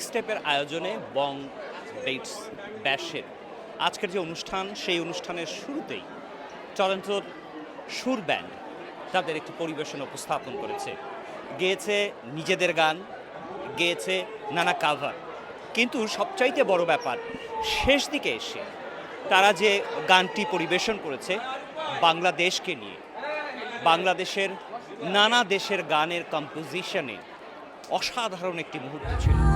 স্টেপের আয়োজনে বং বেটস ব্যাশের আজকের যে অনুষ্ঠান, সেই অনুষ্ঠানের শুরুতেই চলন্তর সুর ব্যান্ড তাদের একটি পরিবেশন উপস্থাপন করেছে। গেয়েছে নিজেদের গান, গেয়েছে নানা কাভার কিন্তু সবচাইতে বড় ব্যাপার, শেষ দিকে এসে তারা যে গানটি পরিবেশন করেছে বাংলাদেশকে নিয়ে, বাংলাদেশের নানা দেশের গানের কম্পোজিশনে অসাধারণ একটি মুহূর্ত ছিল।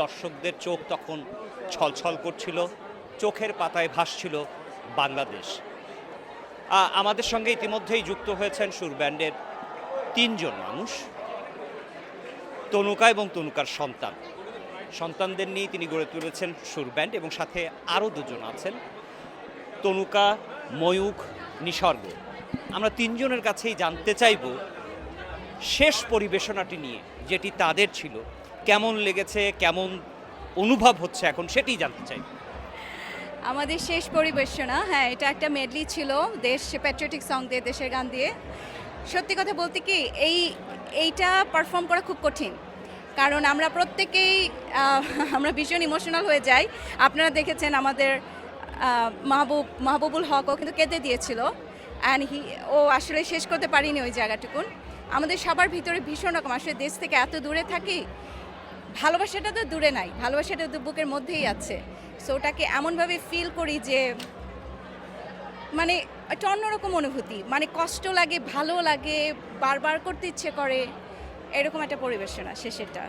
দর্শকদের চোখ তখন ছলছল করছিল, চোখের পাতায় ভাসছিল বাংলাদেশ। আমাদের সঙ্গে ইতিমধ্যেই যুক্ত হয়েছেন সুর ব্যান্ডের তিনজন মানুষ, তনুকা এবং তনুকার সন্তান। সন্তানদের নিয়ে তিনি গড়ে তুলেছেন সুর ব্যান্ড এবং সাথে আরও দুজন আছেন, তনুকা, ময়ূখ, নিসর্গ। আমরা তিনজনের কাছেই জানতে চাইব শেষ পরিবেশনাটি নিয়ে, যেটি তাদের ছিল। কেমন লেগেছে, কেমন অনুভব হচ্ছে এখন সেটি জানতে চাই। আমাদের শেষ পরিবেশনা হ্যাঁ এটা একটা মেডলি ছিল, দেশ প্যাট্রিয়টিক সং দিয়ে, দেশের গান দিয়ে। সত্যি কথা বলতে কি, এই, এইটা পারফর্ম করা খুব কঠিন। কারণ আমরা প্রত্যেকেই আমরা ভীষণ ইমোশনাল হয়ে যাই। আপনারা দেখেছেন আমাদের মাহবুব, মাহবুবুল হকও কিন্তু কেঁদে দিয়েছিল। অ্যান্ড হি ও আসলে শেষ করতে পারিনি ওই জায়গাটুকুন। আমাদের সবার ভিতরে ভীষণ রকম, আসলে দেশ থেকে এত দূরে থাকি ভালোবাসাটা তো দূরে নাই, ভালোবাসাটা তো বুকের মধ্যেই আছে। সো ওটাকে এমনভাবে ফিল করি যে মানে একটা অন্যরকম অনুভূতি মানে কষ্ট লাগে, ভালো লাগে, বারবার করতে ইচ্ছে করে, এরকম একটা পরিবেশনা শেষেরটা।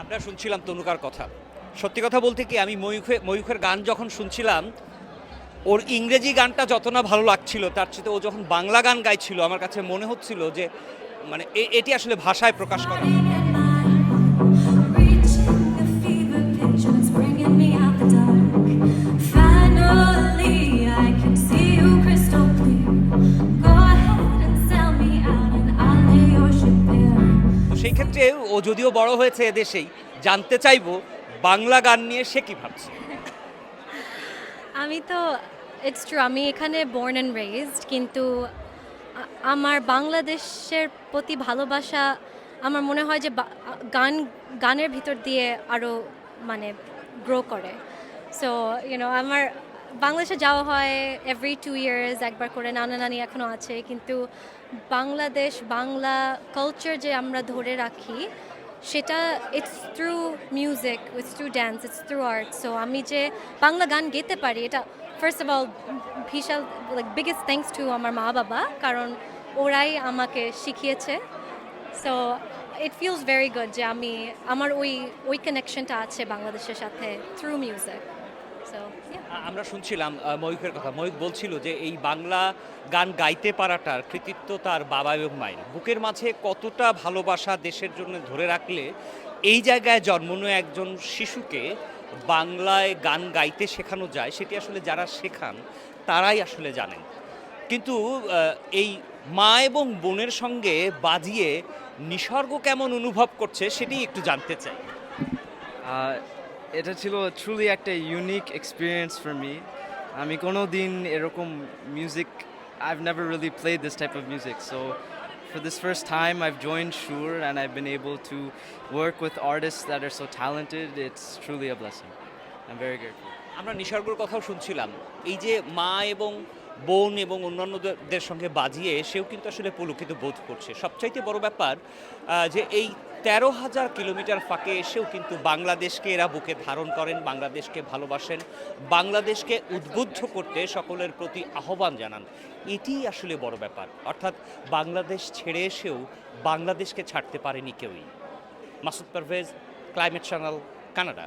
আমরা শুনছিলাম তনুকার কথা। সত্যি কথা বলতে কি, আমি ময়ূখে, ময়ূখের গান যখন শুনছিলাম, ওর ইংরেজি গানটা যত না ভালো লাগছিল, তার চেয়ে ও যখন বাংলা গান গাইছিল, আমার কাছে মনে হচ্ছিল যে মানে এটি আসলে ভাষায় প্রকাশ করা। সেই ক্ষেত্রে ও যদিও বড় হয়েছে এদেশেই, জানতে চাইব বাংলা গান নিয়ে সে কি ভাবছে? আমি তো ইটস ট্রু আমি এখানে বর্ন অ্যান্ড রেজড কিন্তু আমার বাংলাদেশের প্রতি ভালোবাসা, আমার মনে হয় যে গান, গানের ভিতর দিয়ে আরও মানে গ্রো করে। সো ইউনো আমার বাংলাদেশে যাওয়া হয় এভরি টু ইয়ার্স একবার করে নানা নানি এখনও আছে, কিন্তু বাংলাদেশ, বাংলা কালচার যে আমরা ধরে রাখি, সেটা it's through music it's through dance it's through art so আমি যে বাংলা গান গেতে পারি, এটা first of all Vishal like biggest thanks to আমার মা বাবা, কারণ ওরাই আমাকে শিখিয়েছে। So it feels very good যে আমি, আমার ওই ওই কানেকশনটা আছে বাংলাদেশের সাথে থ্রু মিউজিক আমরা শুনছিলাম আহ, ময়ূখের কথা। ময়ূখ বলছিল যে এই বাংলা গান গাইতে পারাটার কৃতিত্ব তার বাবা এবং মায়ের। বুকের মাঝে কতটা ভালোবাসা দেশের জন্য ধরে রাখলে এই জায়গায় জন্ম নেওয়া একজন শিশুকে বাংলায় গান গাইতে শেখানো যায় সেটি আসলে যারা শেখান তারাই আসলে জানেন। কিন্তু এই মা এবং বোনের সঙ্গে বাজিয়ে নিসর্গ কেমন অনুভব করছে সেটি একটু জানতে চাই। এটা ছিল ট্রুলি একটা ইউনিক এক্সপিরিয়েন্স ফর মি আমি কোনো দিন এরকম music I have never really play this type of music so for this first time I've join শুর and I been able to work with artist that are so talented it's truly a blessing আমরা নিসর্গর কথাও শুনছিলাম। এই যে মা এবং বোন এবং অন্যান্যদের সঙ্গে বাজিয়ে সেও কিন্তু আসলে পুলকিত বোধ করছে। সবচাইতে বড় ব্যাপার যে এই তেরো হাজার কিলোমিটার ফাঁকে এসেও কিন্তু বাংলাদেশকে এরা বুকে ধারণ করেন, বাংলাদেশকে ভালোবাসেন, বাংলাদেশকে উদ্বুদ্ধ করতে সকলের প্রতি আহ্বান জানান। এটিই আসলে বড় ব্যাপার। অর্থাৎ বাংলাদেশ ছেড়ে এসেও বাংলাদেশকে ছাড়তে পারেনি কেউই। Masud Parvez climate channel Canada